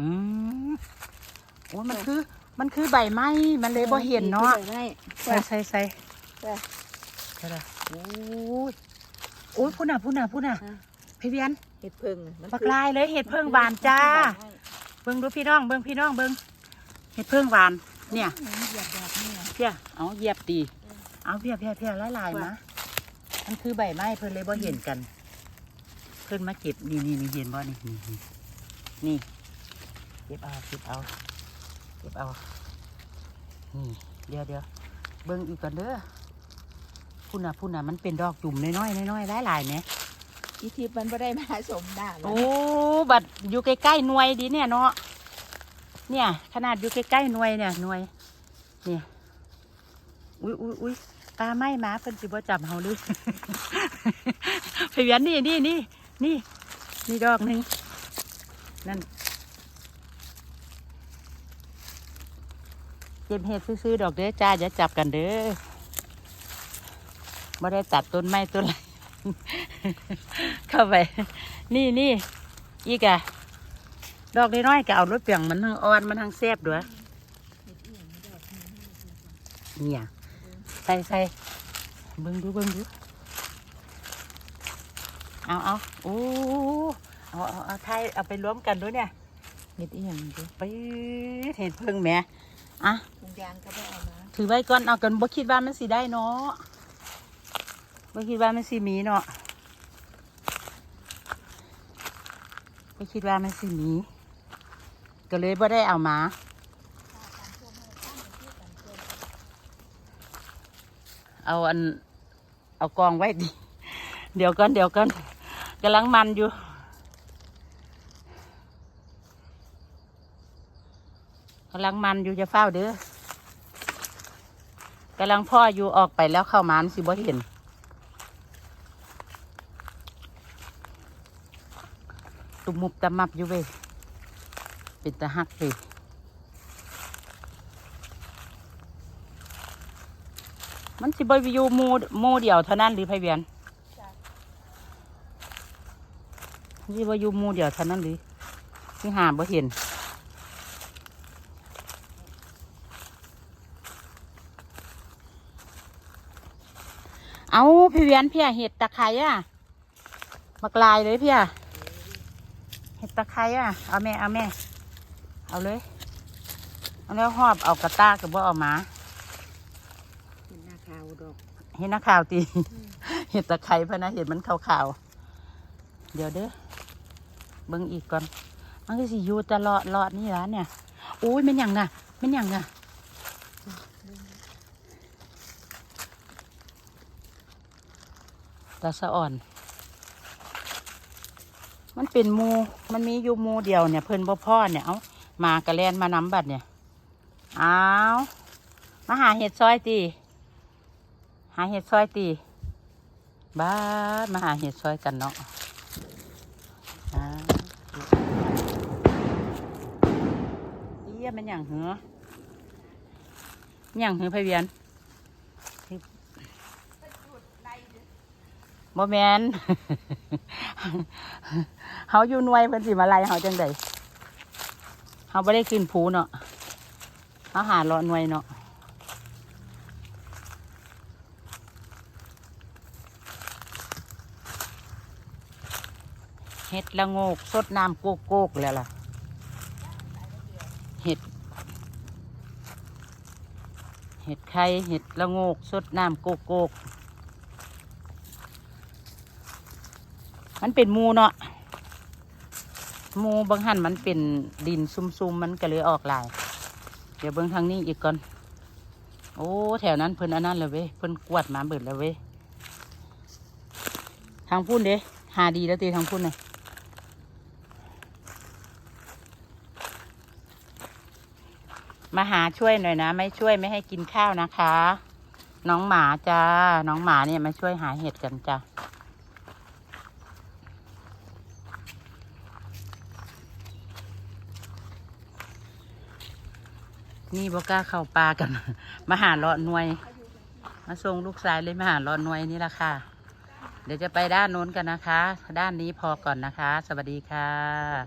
อืมโอ้มันคือ มันคือใบไม้ มันเลยบ่เห็นเนาะได้ใส่ใส่ใส่ใส่ใช่ละโอ้ยโอ้ยพูดน่ะพูดน่ะพูดน่ะฮะพี่เบียนเห็ดเพิ่งน่ะมันปักลายเลยเห็ดเพิ่งหวานจ้า เบิ่งดูพี่น้อง เบิ่งพี่น้องเบิ่งเห็ดเพิ่งหวาน เนี่ยเหยียบแบบนี้เพี้ยเอาเหยียบตีเอาเพี้ยเพี้ยเพี้ยลายลายๆว่ะนะมันคือใบไม้เพิ่นเลยบ่เห็นกัน เพิ่นมาเก็บนี่นี่นี่เห็นบ่นี่นี่นี่นี่เก็บเอาเก็บเอาเก็บเอานี่เดี๋ยวเดี๋ยวเบิ่งอีกก่อนเด้อพุ่นน่ะพุ่นน่ะมันเป็นดอกจุ่มน้อยๆน้อยๆหลายหลายๆเนี่ยอีทิพย์มันไม่ได้มาสมด่าแล้วโอ้บัดอยู่ใกล้ๆหน่วยดีเนี่ยเนาะเนี่ย ขนาดอยู่ใกล้ๆหน่วยเนี่ยหน่วยเนี่ยอุ้ยอุ้ยอุ้ยตาไหม้หมาเพิ่นสิบ่จับเฮาหรือไปเวียนนี่นี่นี่นี่นี่ดอกหนึ่งนั่น ก็บเห็ดซื้อๆดอกเด้อจ้าอย่าจับกันเด้อไม่ได้ตัดต้นไม้ต้นอะไรเข้าไป นี่นี่อีกอะดอกน้อยๆก็เอารถเปียงมันทั้งอ่อนมันทั้งแซ่บด้วยเนี่ยใส่ใส่เบิ่งดูเบิ่งดูเอาเอาโอ้เอาเอาเอาไทยเอาไปรวมกันด้วยเนี่ยเห็ดอีหยังดิไปเห็นเพิ่งแม่อะ ยางก็ได้เอามาถือไว้ก่อนเอากันบ่คิดว่ามันสิได้เนาะบ่คิดว่ามันสิมีเนาะบ่คิดว่ามันสิมี ก็เลยบ่ได้เอามาเอาอัน เอากองไว้ดิเดี๋ยวก่อนเดี๋ยวก่อนกำลังมันอยู่กำลังมันอยู่จะเฝ้าเด้อำลังพ่ออยู่ออกไปแล้วเข้ามามันสิบ่เห็น ตุบมุบตะมับอยู่เว้ยเป็นตะหักเลยมันสิบ่อยู่หมูหมูเดียวเท่านั้นหรือไพเวียนมันสิบ่อยู่หมูเดียวเท่านั้นหรือที่หาบ่เห็น เอาพี่เวียนเพี่ยเห็ดตะไคร้อะมากลายเลยเพี่ยเห็ดตะไคร้อะเอาแม่เอาแม่เอาเลยเอาแล้วหอบเอากระตากับว่าเอามาเห็ดหน้าขาวดอกเห็นนักข่าวตีเห็ดตะไคร้พะนะเห็ดมันขาวๆเดี๋ยวเด้อเบิ่งอีกก่อนมันก็สิอยู่ตลอดลอดนี่ละเนี่ยโอ้ยเป็นหยังน่ะเป็นหยังน่ะ ตาสะอ่อน มันเป็นมู มันมีอยู่มูเดียวเนี่ย เพิ่นบ่พ่อเนี่ย เอามากระแลนมานำบัดเนี่ย เอามาหาเห็ดซอยตีหาเห็ดซอยตีบ้ามาหาเห็ดซอยกันเนาะเอี้ยมันอย่างเหรออย่างเหรอพเวียน โมแมนเฮาอยู่หน่วยเพิ่นสิมาไล่เฮาจังไดเฮาบ่ได้ขึ้นภูเนาะเฮาหาเลาะหน่วยเนาะเห็ดละโงกสดน้ำโกโกกแล้วล่ะ เห็ด เห็ดไข่เห็ดละโงกสดน้ำโกโกก มันเป็นมูเนาะมูบางหันมันเป็นดินซุ่มๆมันก็เลยออกลาย เดี๋ยวเบิ่งทางนี้อีกก่อน โอ้แถวนั้นเพิ่นอันนั้นเลยเว้ยเพิ่นกวาดมาเบิดแล้วเว้ยทางพุ่นเด้หาดีแล้วตีทางพุ่นเลยมาหาช่วยหน่อยนะ ไม่ช่วยไม่ให้กินข้าวนะคะ น้องหมาจ้า น้องหมาเนี่ยมาช่วยหาเห็ดกันจ้า นี่บอกล้าเข้าปลากัน มาหาเลาะหน่วย มาส่งลูกชายเลยมาหาเลาะหน่วยนี่ละค่ะ เดี๋ยวจะไปด้านโน้นกันนะคะ ด้านนี้พอก่อนนะคะ สวัสดีค่ะ